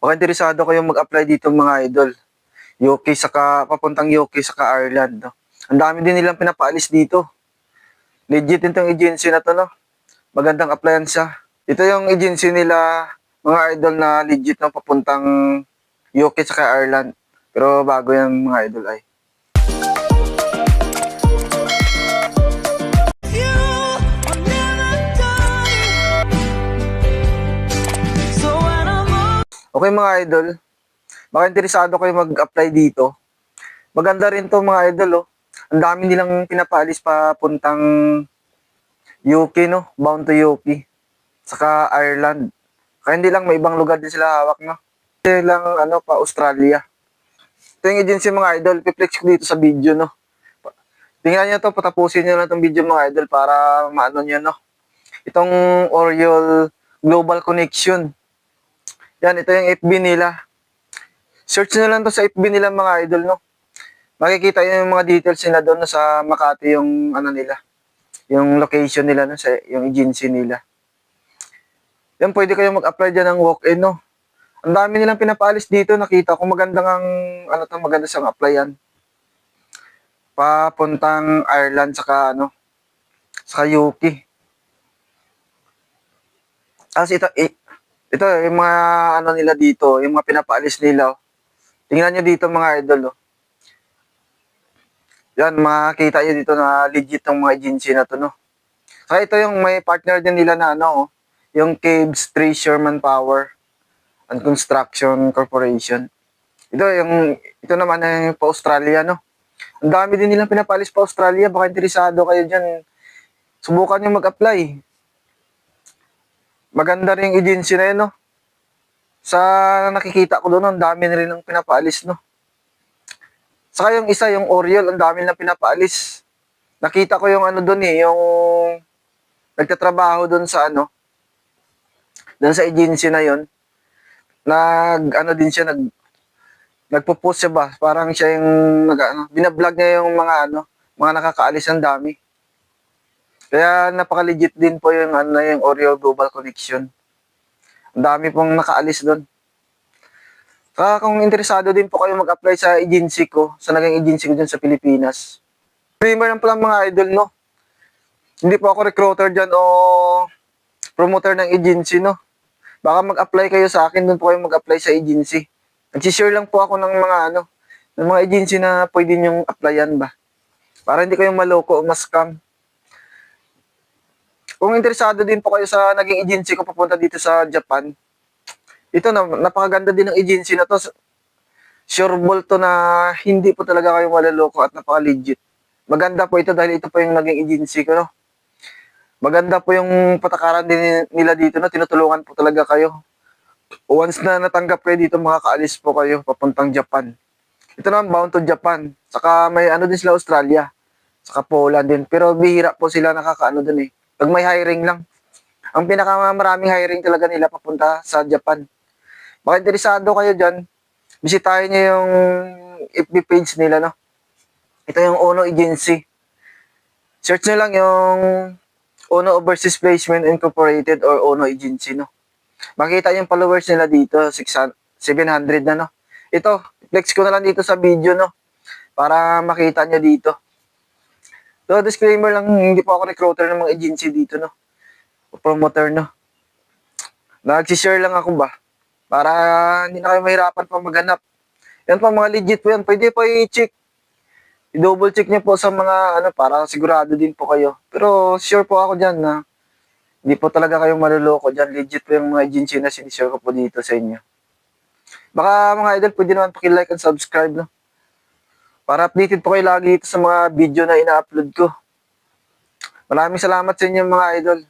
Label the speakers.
Speaker 1: Baka interesado kayong mag-apply dito mga idol. UK saka papuntang UK saka Ireland. No? Ang dami din nilang pinapaalis dito. Legit din tong agency na to, no? Magandang applyan siya. Ito yung agency nila, mga idol na legit na papuntang UK saka Ireland. Pero bago yung mga idol ay. Okay mga idol, baka interesado kayo mag-apply dito. Maganda rin to mga idol oh. Ang dami nilang pinapaalis pa puntang UK no, bound to UK. Saka Ireland. Kaya hindi lang may ibang lugar din sila hawak no. Hindi lang ano pa Australia. Ito yung agency mga idol, piplex ko dito sa video no. Tingnan nyo to, patapusin nyo lang itong video mga idol para maano nyo no. Itong Oriole Global Connection. Yan, ito yung FB nila. Search nyo lang to sa FB nila mga idol, no? Makikita yun yung mga details nila doon no, sa Makati yung ano nila. Yung location nila, no? Sa, yung agency nila. Yan, pwede kayong mag-apply dyan ng walk-in, no? Ang dami nilang pinapaalis dito. Nakita ko magandang ang, ano to, maganda siyang applyan. Papuntang Ireland, saka ano, saka UK. Tapos ito, eh, ito, yung mga ano nila dito, yung mga pinapaalis nila. oh. Tingnan nyo dito mga idol. Oh. Yan, makikita nyo dito na legit ng mga agency na to, no? Saka ito yung may partner din nila na ano, oh, yung Caves Treasure Manpower and Construction Corporation. Ito, yung, ito naman ay pa Australia, no? Ang dami din nilang pinapalis pa Australia. Baka interesado kayo dyan. Subukan nyo mag-apply maganda rin yung agency na yun, no? Sa nakikita ko doon, ang dami na rin ng pinapaalis, no? Saka yung isa, yung Oriole, ang dami na pinapaalis. Nakita ko yung ano doon eh, yung nagtatrabaho doon sa ano, doon sa agency na yon nag ano din siya nag nagpo-post siya ba parang siya yung nag ano, binablog niya yung mga ano mga nakakaalis ang dami kaya napaka-legit din po yung ano yung Oreo Global Connection. Ang dami pong nakaalis doon. Kaya kung interesado din po kayo mag-apply sa agency ko, sa naging agency ko dyan sa Pilipinas. Dreamer lang pala mga idol, no? Hindi po ako recruiter dyan o promoter ng agency, no? Baka mag-apply kayo sa akin, doon po kayo mag-apply sa agency. Nag-share lang po ako ng mga ano, ng mga agency na pwede nyong applyan ba. Para hindi kayong maloko o ma-scam. Kung interesado din po kayo sa naging agency ko papunta dito sa Japan, ito na, napakaganda din ng agency na to. Sureball to na hindi po talaga kayo malaloko at napaka-legit. Maganda po ito dahil ito po yung naging agency ko, no? Maganda po yung patakaran din nila dito, no? Tinutulungan po talaga kayo. Once na natanggap kayo dito, makakaalis po kayo papuntang Japan. Ito naman, bound to Japan. Saka may ano din sila Australia. Saka Poland din. Pero bihira po sila nakakaano dun eh. Pag may hiring lang. Ang pinakamaraming hiring talaga nila papunta sa Japan. Baka interesado kayo dyan, bisitahin nyo yung FB page nila, no? Ito yung Ono Agency. Search nyo lang yung Ono Overseas Placement Incorporated or Ono Agency, no? Makita yung followers nila dito, 600, 700 na, no? Ito, flex ko na lang dito sa video, no? Para makita nyo dito. So, disclaimer lang, hindi po ako recruiter ng mga agency dito, no? O promoter, no? Nagsishare lang ako ba? Para hindi na kayo mahirapan pa maghanap. Yan po, mga legit po yan. Pwede po i-check. I-double check niyo po sa mga, ano, para sigurado din po kayo. Pero sure po ako dyan na hindi po talaga kayo maluloko dyan. Legit po yung mga agency na sinishare ko po dito sa inyo. Baka mga idol, pwede naman pakilike and subscribe, no? Para updated po kayo lagi dito sa mga video na ina-upload ko. Maraming salamat sa inyo mga idol.